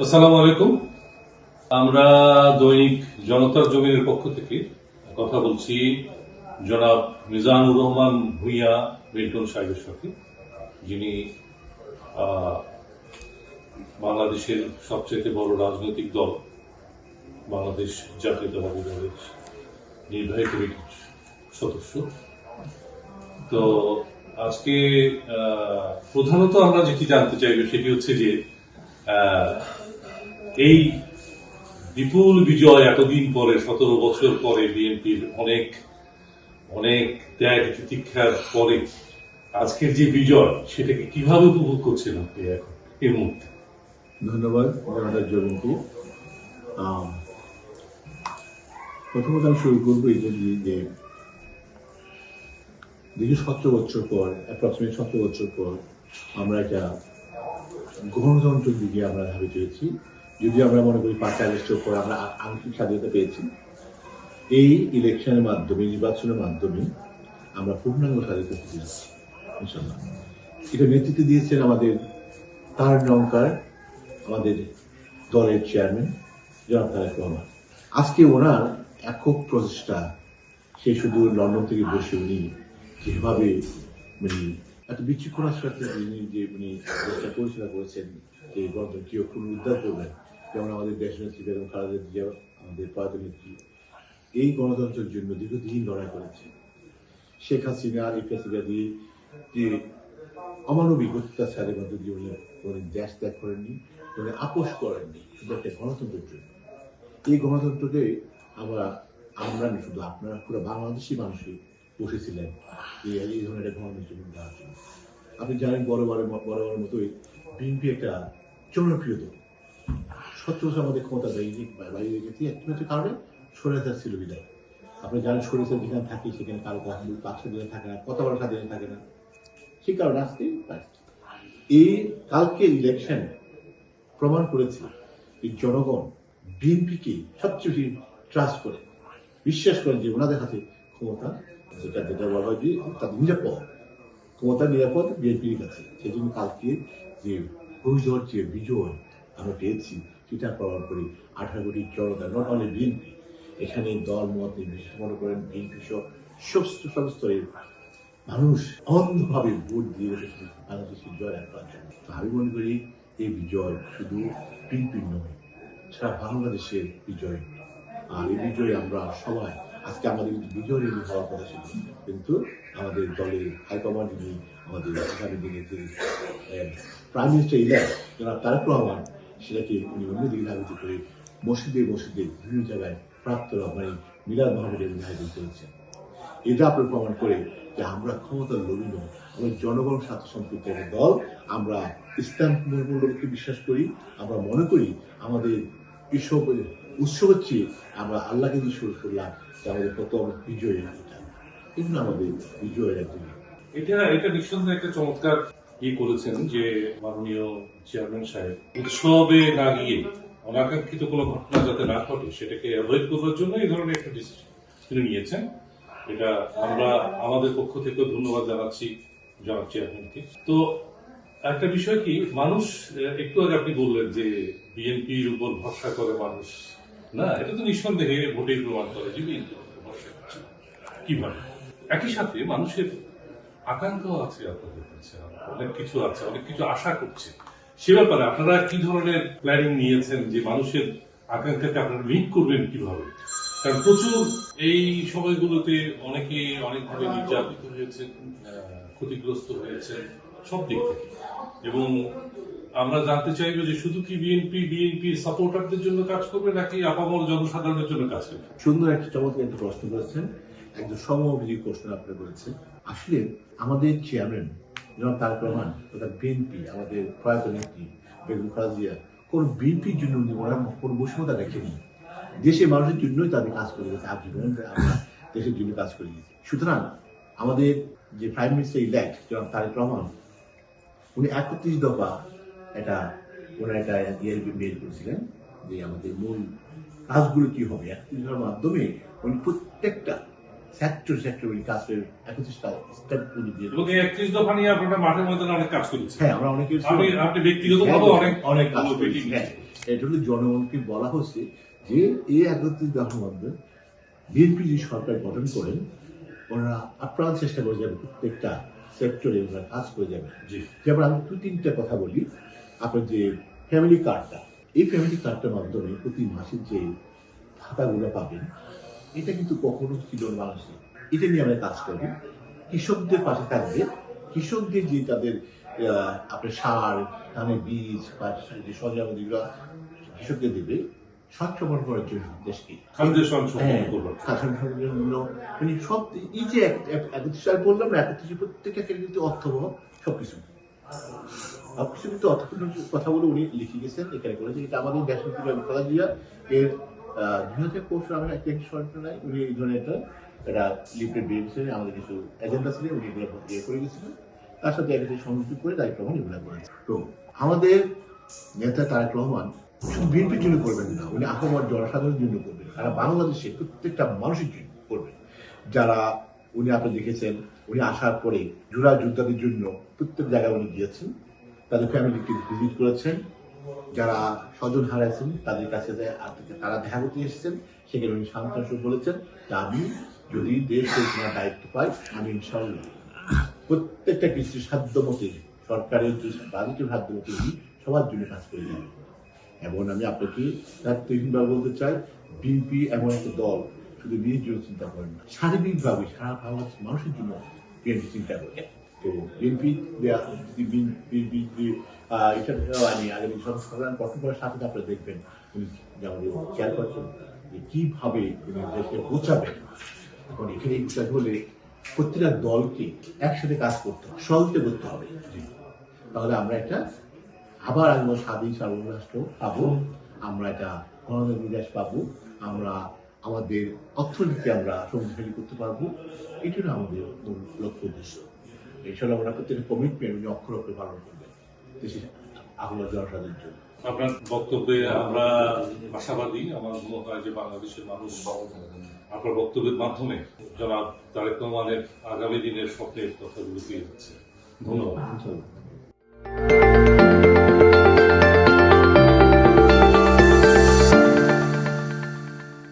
আসসালামু আলাইকুম। আমরা দৈনিক জনতার জমিনের পক্ষ থেকে কথা বলছি জনাব মিজানুর রহমান ভূঁইয়া মিল্টন সাহেবের সাথে, যিনি বাংলাদেশের সবচেয়ে বড় রাজনৈতিক দল, বাংলাদেশ জাতীয়তাবাদী দলের নির্বাহী কমিটির সদস্য। তো আজকে প্রধানত আমরা যেটি জানতে চাইব সেটি হচ্ছে যে এই বিপুল বিজয় এতদিন পরে, সতেরো বছর পরে বিএনপির অনেক অনেক ত্যাগ তিতিক্ষার পরে আজকের যে বিজয়, সেটাকে কীভাবে উপভোগ করছেন আপনি এখন, এই মুহূর্তে? ধন্যবাদ প্রথমত আমি শুরু করব এই জন্য যে দীর্ঘ সতেরো বছর পর অ্যাপ্রক্সিমেট সতেরো বছর পর আমরা একটা গণতন্ত্রের দিকে আমরা ধাবিত হয়েছি। যদি আমরা মনে করি পাঁচ আগস্টের আমরা আংশিক স্বাধীনতা পেয়েছি। এই ইলেকশনের মাধ্যমে, নির্বাচনের মাধ্যমে আমরা পূর্ণাঙ্গ স্বাধীনতা পেতে যাচ্ছি ইনশাল্লাহ এটা নেতৃত্ব দিয়েছেন আমাদের তার নৌকার আমাদের দলের চেয়ারম্যান জনাব তারেক রহমান। আজকে ওনার একক প্রচেষ্টা, সে শুধু লন্ডন থেকে বসে উনি যেভাবে মানে এত বিচক্ষণার সাথে যিনি যে উনি চেষ্টা পরিচালনা করেছেন, যে গণতন্ত্রীয় পুনরুদ্ধার করবেন? যেমন আমাদের দেশ নেত্রী বেগম খালেদা জিয়া, আমাদের প্রয়াত নেত্রী। এই গণতন্ত্রের জন্য দীর্ঘদিন লড়াই করেছে শেখ হাসিনা, এই দিয়ে যে অমানবিক অত্যাচারের মধ্যে দিয়ে উনি কোনোদিন দেশ ত্যাগ করেননি, উনি আপোষ করেননি শুধু একটা গণতন্ত্রের জন্য। এই গণতন্ত্রকে আমরা আমরা শুধু আপনারা, পুরো বাংলাদেশি মানুষই বসেছিলেন। এই ধরনের একটা দেওয়ার জন্য আপনি জানেন বড় বড় মতোই বিএনপি একটা জনপ্রিয় দল। সত্য আমাদের ক্ষমতা বাইরে বাইরে রেখেছি একমাত্র কারণে সরেদার ছিল বিদায়। আপনি জানেন সরেদার যেখানে থাকি, সেখানে কারও পাঁচশো দিনে থাকে না কত বড় স্বাধীনে থাকে না। সেই কারণে আজকে এই কালকে ইলেকশন প্রমাণ করেছে এই জনগণ বিএনপিকে সবচেয়ে বেশি ট্রাস্ট করে। বিশ্বাস করেন যে ওনাদের হাতে ক্ষমতা যেটা যেটা বলা যে তাদের নিরাপদ ক্ষমতা নিরাপদ বিএনপির কাছে সেই জন্য কালকে যে যে বিজয় আমরা পেয়েছি, সেটা প্রমাণ করি। জনতা নট অনলি বিএনপি, এখানে দল, মত মনে করেন বিএনপি সহ সমস্ত মানুষ অন্ধভাবে ভোট দিয়ে রেখেছে জয় একবার জন্য আমি মনে করি এই বিজয় শুধু বিএনপির নয়, সারা বাংলাদেশের বিজয়। আর এই বিজয়ে আমরা সবাই। আজকে আমাদের কিন্তু বিজয় রেলি হওয়ার কথা ছিল। কিন্তু আমাদের দলের হাইকমান্ড যিনি, আমাদের আগামী দিনে যে প্রাইম মিনিস্টার ইলেক্ট যারা তারেক রহমান, সেটাকে উনি অন্যদিকে ধাবিত করে মসজিদে মসজিদে বিভিন্ন জায়গায় প্রাপ্ত মানে মিলাদ মাহমুদের ধাবিত করেছেন। এটা আপনার প্রমাণ করে যে আমরা ক্ষমতার লোভী নই, আমরা জনগণ সাথে সম্পৃক্ত একটা দল, আমরা ইসলাম মূল্যকে বিশ্বাস করি, আমরা মনে করি আমাদের ঈশ্বর উৎস হচ্ছে আমরা আল্লাহকে দিয়ে শুরু করলাম যে আমাদের কত বিজয়ের এটা এগুলো আমাদের বিজয়ের একদিন এটা এটা নিঃসন্দেহে একটা চমৎকার ই করেছেন যে মাননীয় চেয়ারম্যান সাহেব, উৎসবে না গিয়ে অনাকাঙ্ক্ষিত কোনো ঘটনা যাতে না ঘটে, সেটাকে অ্যাভয়েড করবার জন্য এই ধরনের একটা ডিসিশন তিনি নিয়েছেন। এটা আমরা আমাদের পক্ষ থেকে ধন্যবাদ জানাচ্ছি জনাব চেয়ারম্যানকে। তো একটা বিষয় কি, মানুষ একটু আগে আপনি বললেন যে বিএনপির উপর ভরসা করে মানুষ না, এটা তো নিঃসন্দেহে ভোটের একই সাথে মানুষের আকাঙ্ক্ষাও আছে আপনাদের কাছে, অনেক কিছু আছে, অনেক কিছু আশা করছে। সে ব্যাপারে আপনারা কি ধরনের প্ল্যানিং নিয়েছেন যে মানুষের আকাঙ্ক্ষাকে আপনারা মিট করবেন কীভাবে? কারণ প্রচুর এই সময়গুলোতে অনেকে অনেকভাবে নির্যাতিত হয়েছে ক্ষতিগ্রস্ত হয়েছে সব দিক থেকে। এবং আমরা জানতে চাইব যে শুধু কি বিএনপি বিএনপি সাপোর্টারদের জন্য কাজ করবে, নাকি আপামর জনসাধারণের জন্য কাজ করবে? সুন্দর একটা চমৎকার একটা প্রশ্ন করেছেন। একদম সমভিযোগ প্রশ্ন আপনি করেছেন। আসলে আমাদের চেয়ারম্যান যেমন তারেক রহমান তথা বিএনপি, আমাদের প্রয়াত নেত্রী বেগম খালেদা কোন বিএনপির জন্য উনি ওনার কোনো বৈষম্যতা দেখেনি দেশের মানুষের জন্যই তাদের কাজ করে গেছে আজীবন আমরা দেশের জন্য কাজ করে গেছি। সুতরাং আমাদের যে প্রাইম মিনিস্টার ইলেক্ট যেমন তারেক রহমান উনি একত্রিশ দফা এটা ওনার একটা ইয়ে বের করেছিলেন যে আমাদের মূল কাজগুলো কি হবে। একত্রিশ দফার মাধ্যমে উনি প্রত্যেকটা সেক্টর সেক্টর উনি কাজ করে একত্রিশটা স্টেপ উনি দিয়ে এবং এই একত্রিশ দফা নিয়ে আপনারা মাঠের মধ্যে অনেক কাজ করেছেন। হ্যাঁ আমরা অনেকে আপনি ব্যক্তিগতভাবে হ্যাঁ, অনেক অনেক কাজ করেছি, হ্যাঁ। এটা হলো জনগণকে বলা হচ্ছে যে এই একত্রিশ দফার মধ্যে বিএনপি যে সরকার গঠন করেন ওনারা আপ্রাণ চেষ্টা করে যাবে প্রত্যেকটা সেক্টরে ওনারা কাজ করে যাবে। যেমন আমি দু তিনটা কথা বলি। আপনার যে ফ্যামিলি কার্ডটা এই ফ্যামিলি কার্ডটার মাধ্যমে প্রতি মাসে যে ভাতাগুলো পাবেন এটা কিন্তু কখনো ছিল মানুষের এটা নিয়ে আমরা কাজ করি। কৃষকদের পাশে থাকবে। কৃষকদের যে তাদের আপনার সার ধানের বীজ বা যে সজাগুলো কৃষকদের দেবে। সচ্ছমন করার জন্য। দেশকে হ্যাঁ, জন্য মানে সব এই যে এক- এক- একত্রিশ সাল বললাম না একত্রিশ প্রত্যেক কিন্তু অর্থবহ সবকিছু। সবকিছু কিন্তু অর্থপূর্ণ কথাগুলো উনি লিখে গেছেন এখানে করেছে এটা আমাদের দিয়া এর দুই হাজার পরশু আমরা একটা সরকার নাই। উনি এই ধরনের একটা একটা লিফলেট বেরিয়েছিলেন আমাদের কিছু এজেন্ডা ছিল উনি এগুলো ইয়ে করে গেছিলেন তার সাথে একটা সংযুক্ত করে দায়িত্ব এগুলো করেছে তো আমাদের নেতা তারেক রহমান শুধু বিএনপির জন্য করবেন না, উনি আহ্বান জনসাধারণের জন্য করবেন। সারা বাংলাদেশে প্রত্যেকটা মানুষের জন্য করবেন। যারা উনি আপনি দেখেছেন, উনি আসার পরে জুড়া যোদ্ধাদের জন্য প্রত্যেক জায়গায় উনি গিয়েছেন, তাদের ফ্যামিলিকে ভিজিট করেছেন। যারা স্বজন হারাইছেন, তাদের কাছে তারা দেখা করতে এসেছেন, সেখানে উনি শান্তাংশ বলেছেন যে আমি যদি দেশ পরিচালনার দায়িত্ব পাই, আমি ইনশাল্লাহ প্রত্যেকটা কিছু সাধ্য মতে সরকারের যে বাজেটের সাধ্য মতে সবার জন্য কাজ করে যাবেন। এবং আমি আপনাকে দায়িত্বহীনভাবে বলতে চাই বিএনপি এমন একটা দল, শুধু নিজের জন্য চিন্তা করেন না। সার্বিকভাবে সারা বাংলাদেশ মানুষের জন্য বিএনপি চিন্তা করে? তো বিএনপি বিএনপি এটা আমি আগামী সংস্করণ গঠন করার সাথে আপনারা দেখবেন, উনি যেমন খেয়াল করছেন যে কীভাবে উনি দেশকে গোছাবেন এখন এখানে বিষয় হলে প্রত্যেকটা দলকে একসাথে কাজ করতে হবে, সহযোগিতা করতে হবে। তাহলে আমরা একটা আবার আমরা স্বাধীন সার্বভৌম রাষ্ট্র পাবো। আমরা এটা গণতন্ত্র দেশ পাবো। আমরা আমাদের অর্থনীতি আমরা শক্তিশালী করতে পারব। এটা আমাদের মূল লক্ষ্য উদ্দেশ্য। এছাড়া আমরা প্রত্যেকটা কমিটমেন্ট উনি অক্ষর অক্ষরে পালন করবেন। দেশের আহ্বান জনসাধারণের জন্য। আপনার বক্তব্যে আমরা আশাবাদী আমার মনে হয় যে বাংলাদেশের মানুষ আপনার বক্তব্যের মাধ্যমে জনাব তারেক রহমানের আগামী দিনের স্বপ্নের কথাগুলো পেয়ে যাচ্ছে। ধন্যবাদ।